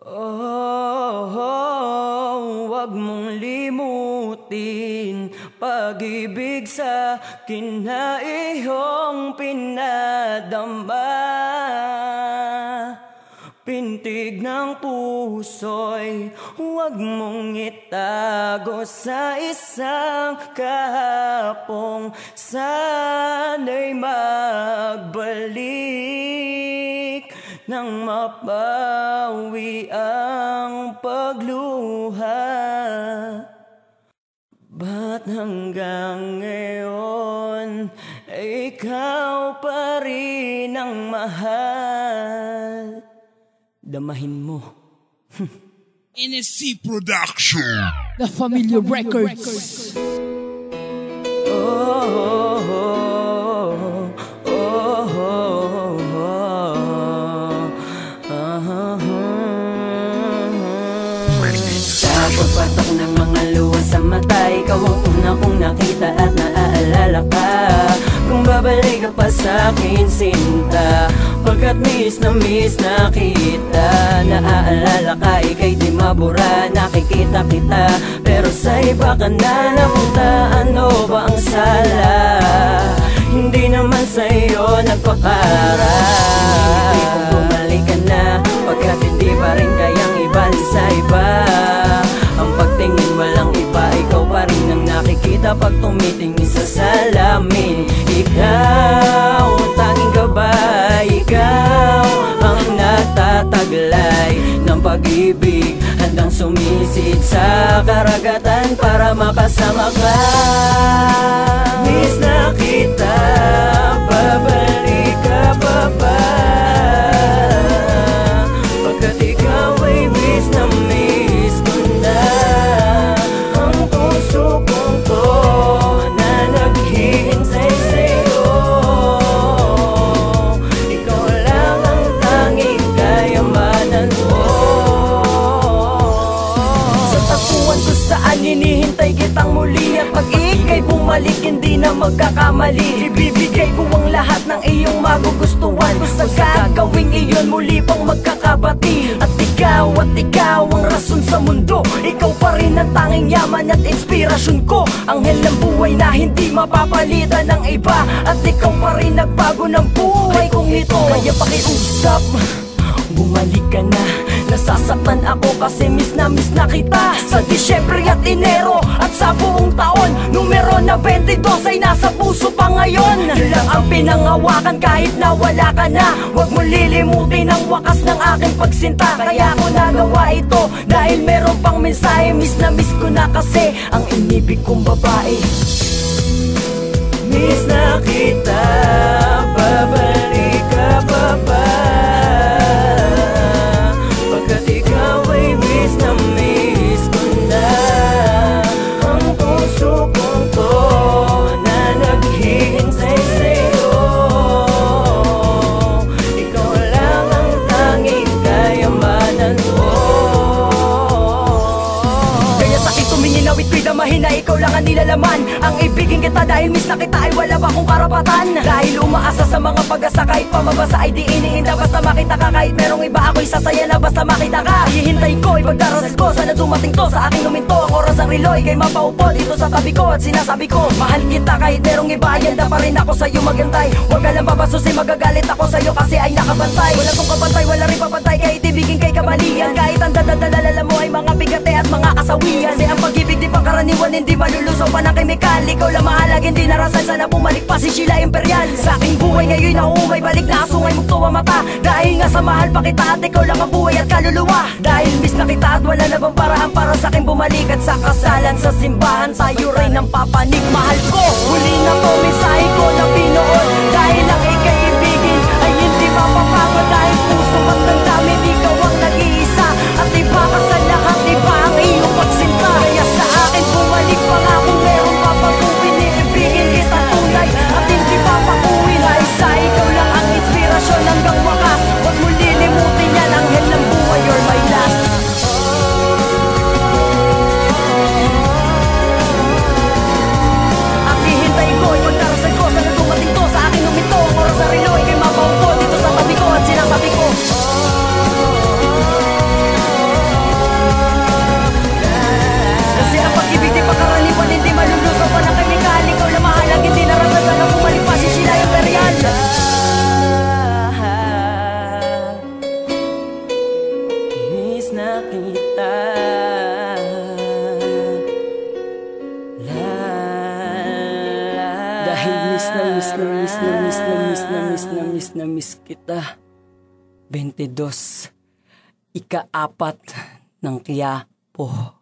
Oh, oh, wag mong limutin Pag-ibig sa kinaihong pinadama Pintig ng puso'y huwag mong itago sa isang kahapong Sana'y magbalik nang mapawi ang pagluha Ba't hanggang ngayon ikaw pa rin ang mahal Damahin mo NSC Production. The Familiar Records. Oh, oh, oh, pagpatak ng mga luha sa mata Ikaw ang una kong nakita at naaalala ka. Kung babalik ka pa sa akin sinta Pagkat miss na miss na kita. Naaalala ka, ikay di mabura Nakikita kita. Pero sa iba ka na napunta Ano ba ang sala? Hindi naman sa'yo nagpakara Hindi kung bumalik ka na Pagkat hindi pa rin kayang nakikita Pag tumitingin sa salamin. Ikaw, tanging gabay Ikaw ang nagtataglay Ng pag-ibig. Handang sumisid sa karagatan Para makasama ka hinihintay kitang muli At pag ikay bumalik hindi na magkakamali. Ibibigay ko ang lahat ng iyong magugustuhan. Kung sa gagawing iyon muli pang magkakabati. At ikaw at ikaw ang rason sa mundo. Ikaw pa rin ang tanging yaman at inspirasyon ko. Anghel ng buhay na hindi mapapalitan ng iba. At ikaw pa rin nagbago ng buhay kong ito. Kaya pakiusap Bumalik ka na Nasasaktan ako kasi miss na miss na kita. Sa Disyembre at Enero At sa buong taon Numero na 22 ay nasa puso pa ngayon. Yun lang ang pinangawakan kahit na wala ka na Huwag mo lilimutin ang wakas ng aking pagsinta. Kaya ko nagawa ito Dahil meron pang mensahe Miss na miss ko na kasi Ang inibig kong babae. Miss na kita Babalik nilalaman. Ang ibigin kita dahil miss na kita ay wala ba kong karapatan. Dahil umaasa sa mga pag-asa kahit pamabasa ay di Basta makita ka kahit merong iba ako'y sasaya na basta makita ka. Hihintay ko ipagdarasal ko sana dumating to sa aking huminto. Ang oras ang reloy kay mapaupo dito sa tabi ko At sinasabi ko mahal kita kahit merong iba ay handa pa rin ako sa'yo magantay Huwag ka lang babasusin magagalit ako sa'yo kasi ay nakabantay. Wala kong kapantay wala rin papantay kahit ibigin kay kamalian. Kahit ang dadadalala mo ay mga bigate at mga kasawian Pangkaraniwan hindi malulusaw pa ng kemikal Ikaw lang mahalag hindi narasal sana bumalik pa si Sheila Imperial. Sa aking buhay ngayon na umay balik na asungay mugto ang mata. Dahil nga sa mahal pa kita at ikaw lang ang buhay at kaluluwa. Dahil miss na kita at wala na bang paraan para sa aking bumalik At sa kasalan sa simbahan. Tayo rin ang papanig Mahal ko, miss na miss na miss na miss na miss na miss na miss kita. 22. Ika-apat ng kiyapo.